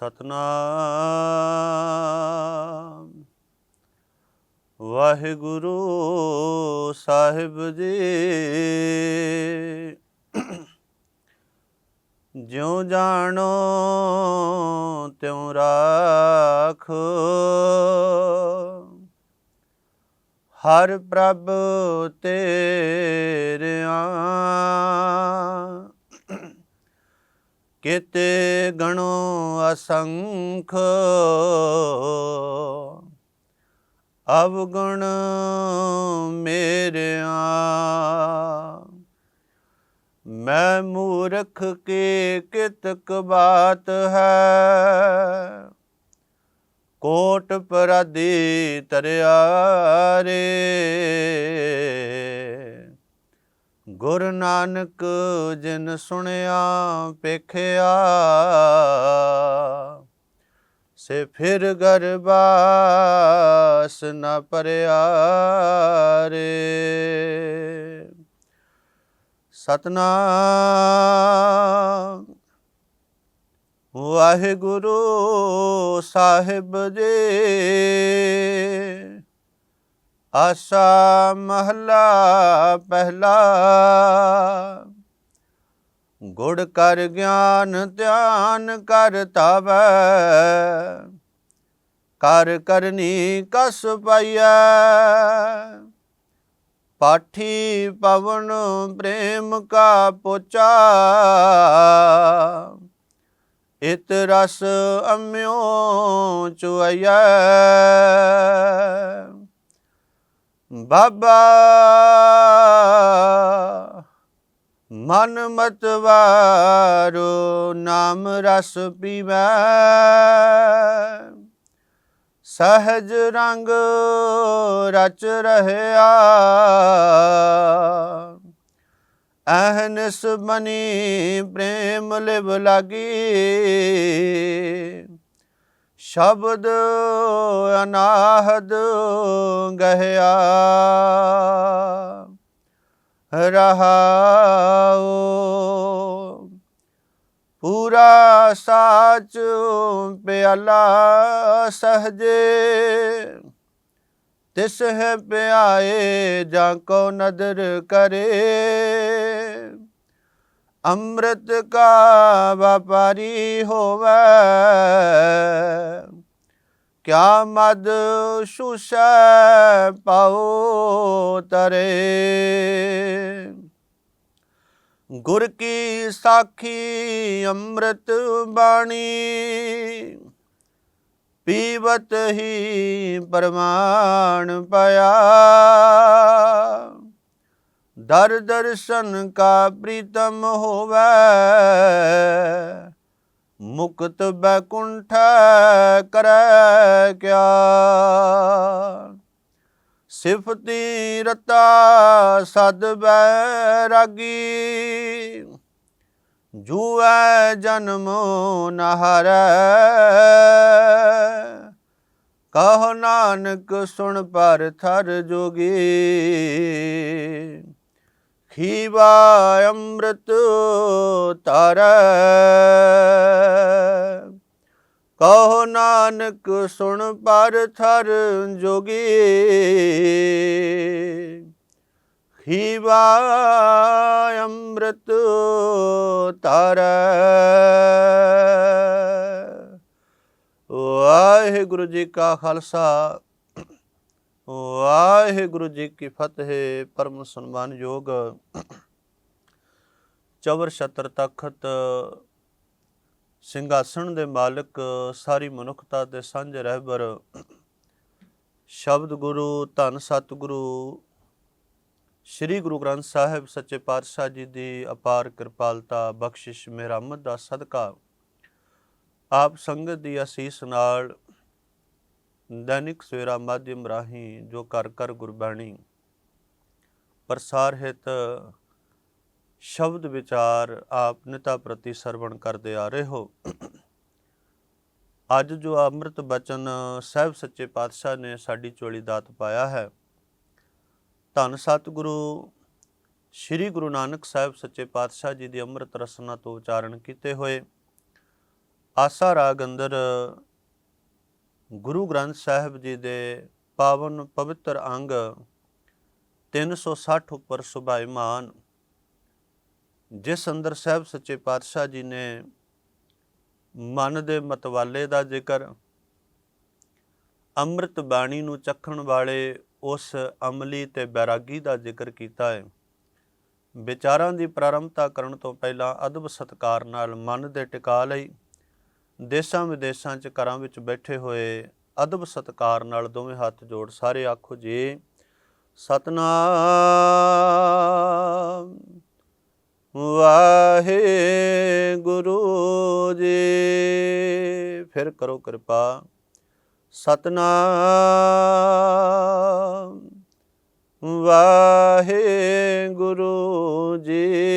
ਸਤਨਾਮ। ਵਾਹਿਗੁਰੂ ਸਾਹਿਬ ਜੀ। ਜਿਉ ਜਾਣੋ ਤਿਉ ਰਾਖ। ਹਰ ਪ੍ਰਭ ਤੇਰਿਆਂ ਕਿਤੇ ਗਣੋ ਅਸੰਖ। ਅਵਗੁਣ ਮੇਰਿਆ। ਮੈਂ ਮੂਰਖ ਕੀ ਕਿਤਕ ਬਾਤ ਹੈ? ਕੋਟ ਪਰਾਦੀ ਤਰਿਆ ਰੇ। ਗੁਰ ਨਾਨਕ ਜਿਨ ਸੁਣਿਆ ਪੇਖਿਆ ਸੇ ਫਿਰ ਗਰਬਾਸ ਨ ਪਰਿਆ ਰੇ ਸਤਨਾਮ। ਵਾਹਿਗੁਰੂ ਸਾਹਿਬ ਜੀ। ਆਸਾ ਮਹਲਾ ਪਹਿਲਾ। ਗੁੜ ਕਰ ਗਿਆਨ, ਧਿਆਨ ਕਰ ਤਵੈ ਕਰ ਕਰਨੀ ਕਸ ਪਾਈਐ। ਪਾਠੀ ਪਵਨ ਪ੍ਰੇਮ ਕਾ ਪੋਚਾ। ਇਤ ਰਸ ਅੰਮਿਓ ਚੁਆਈਐ। ਬਾਬਾ, ਮਨ ਮਤਵਾਰੋ ਨਾਮ ਰਸ ਪੀਵੈ। ਸਹਜ ਰੰਗ ਰਚ ਰਹਿਆ। ਅਹਨਸ ਮਨੀ ਪ੍ਰੇਮ ਲਿਵ ਲਾਗੀ। ਸ਼ਬਦ ਅਨਾਹਦ ਗਹਿਆ। ਰਹਾਉ ਪੂਰਾ ਸਾਚ ਪਿਆਲਾ ਸਹਜੇ। ਤਿਸ ਹੈ ਪਿਆਏ ਜਾਂ ਕੋ ਨਦਰ ਕਰੇ। ਅੰਮ੍ਰਿਤ ਕਾ ਵਪਾਰੀ ਹੋਵੇ। ਕਿਆ ਮਦ ਸੁਸੈ ਪਾਉ ਤਰੇ। ਗੁਰ ਕੀ ਸਾਖੀ ਅੰਮ੍ਰਿਤ ਬਾਣੀ। ਪੀਵਤ ਹੀ ਪਰਮਾਨ ਪਾਇਆ ਦਰ ਦਰਸ਼ਨ ਕਾ ਪ੍ਰੀਤਮ ਹੋਵੇ। ਮੁਕਤ ਬੈਕੁੰਠ ਕਰੈ ਕਿਆ। ਸਿਫਤੀ ਰਤਾ ਸਦ ਬੈਰਾਗੀ ਜੂਐ ਜਨਮ ਨਹਰੈ। ਕਹ ਨਾਨਕ ਸੁਣ ਪਰ ਥਰ ਜੋਗੀ। ਖੀਵਾ ਅੰਮ੍ਰਿਤ ਤਾਰੈ ਕਹੋ ਨਾਨਕ, ਸੁਣ ਪਰ ਥਰ ਜੋਗੀ। ਖੀਵਾ ਅੰਮ੍ਰਿਤ ਤਾਰੈ ਵਾਹਿਗੁਰੂ ਜੀ ਕਾ ਖਾਲਸਾ। ਵਾਹਿਗੁਰੂ ਜੀ ਕੀ ਫਤਿਹ, ਪਰਮ ਸਨਮਾਨਯੋਗ ਚਵਰ ਛਤਰ ਤਖਤ ਸਿੰਘਾਸਣ ਦੇ ਮਾਲਕ, ਸਾਰੀ ਮਨੁੱਖਤਾ ਦੇ ਸਾਂਝੇ ਰਹਿਬਰ। ਸ਼ਬਦ ਗੁਰੂ, ਧੰਨ ਸਤਿਗੁਰੂ, ਸ੍ਰੀ ਗੁਰੂ ਗ੍ਰੰਥ ਸਾਹਿਬ ਸੱਚੇ ਪਾਤਸ਼ਾਹ ਜੀ ਦੀ ਅਪਾਰ ਕਿਰਪਾਲਤਾ, ਬਖਸ਼ਿਸ਼ ਮਿਹਰਮਤ ਦਾ ਸਦਕਾ। ਆਪ ਸੰਗਤ ਦੀ ਅਸੀਸ ਨਾਲ ਦੈਨਿਕ ਸਵੇਰਾ ਮਾਧਿਅਮ ਰਾਹੀਂ ਜੋ ਕਰ ਕਰ ਗੁਰਬਾਣੀ, ਪ੍ਰਸਾਰ ਹਿਤ, ਸ਼ਬਦ ਵਿਚਾਰ ਆਪ ਨਿਤਾ ਪ੍ਰਤੀ ਸਰਵਣ ਕਰਦੇ ਆ ਰਹੇ ਹੋ। ਅੱਜ ਜੋ ਅੰਮ੍ਰਿਤ ਬਚਨ ਸਾਹਿਬ ਸੱਚੇ ਪਾਤਸ਼ਾਹ ਨੇ ਸਾਡੀ ਚੋਲੀ ਦਾਤ ਪਾਇਆ ਹੈ, ਧੰਨ ਸਤਿਗੁਰੂ ਸ੍ਰੀ ਗੁਰੂ ਨਾਨਕ ਸਾਹਿਬ ਸੱਚੇ ਪਾਤਸ਼ਾਹ ਜੀ ਦੀ ਅੰਮ੍ਰਿਤ ਰਸਨਾ ਤੋਂ ਉਚਾਰਨ ਕੀਤੇ ਹੋਏ। ਆਸਾ ਰਾਗ ਅੰਦਰ ਗੁਰੂ ਗ੍ਰੰਥ ਸਾਹਿਬ ਜੀ ਦੇ ਪਾਵਨ ਪਵਿੱਤਰ ਅੰਗ 360 ਉੱਪਰ ਸੁਭਾਈਮਾਨ, ਜਿਸ ਅੰਦਰ ਸਾਹਿਬ ਸੱਚੇ ਪਾਤਸ਼ਾਹ ਜੀ ਨੇ ਮਨ ਦੇ ਮਤਵਾਲੇ ਦਾ ਜ਼ਿਕਰ, ਅੰਮ੍ਰਿਤ ਬਾਣੀ ਨੂੰ ਚੱਖਣ ਵਾਲੇ ਉਸ ਅਮਲੀ ਤੇ ਬੈਰਾਗੀ ਦਾ ਜ਼ਿਕਰ ਕੀਤਾ ਹੈ। ਵਿਚਾਰਾਂ ਦੀ ਪ੍ਰਾਰੰਭਤਾ ਕਰਨ ਤੋਂ ਪਹਿਲਾਂ ਅਦਬ ਸਤਕਾਰ ਨਾਲ ਮਨ ਦੇ ਟਿਕਾ ਲਈ ਦੇਸ਼ਾਂ ਵਿਦੇਸ਼ਾਂ 'ਚ ਘਰਾਂ ਵਿੱਚ ਬੈਠੇ ਹੋਏ ਅਦਬ ਸਤਕਾਰ ਨਾਲ ਦੋਵੇਂ ਹੱਥ ਜੋੜ ਸਾਰੇ ਆਖੋ ਜੀ, ਸਤਨਾਮ। ਵਾਹਿਗੁਰੂ ਜੀ। ਫਿਰ ਕਰੋ ਕਿਰਪਾ। ਸਤਨਾਮ। ਵਾਹਿਗੁਰੂ ਜੀ।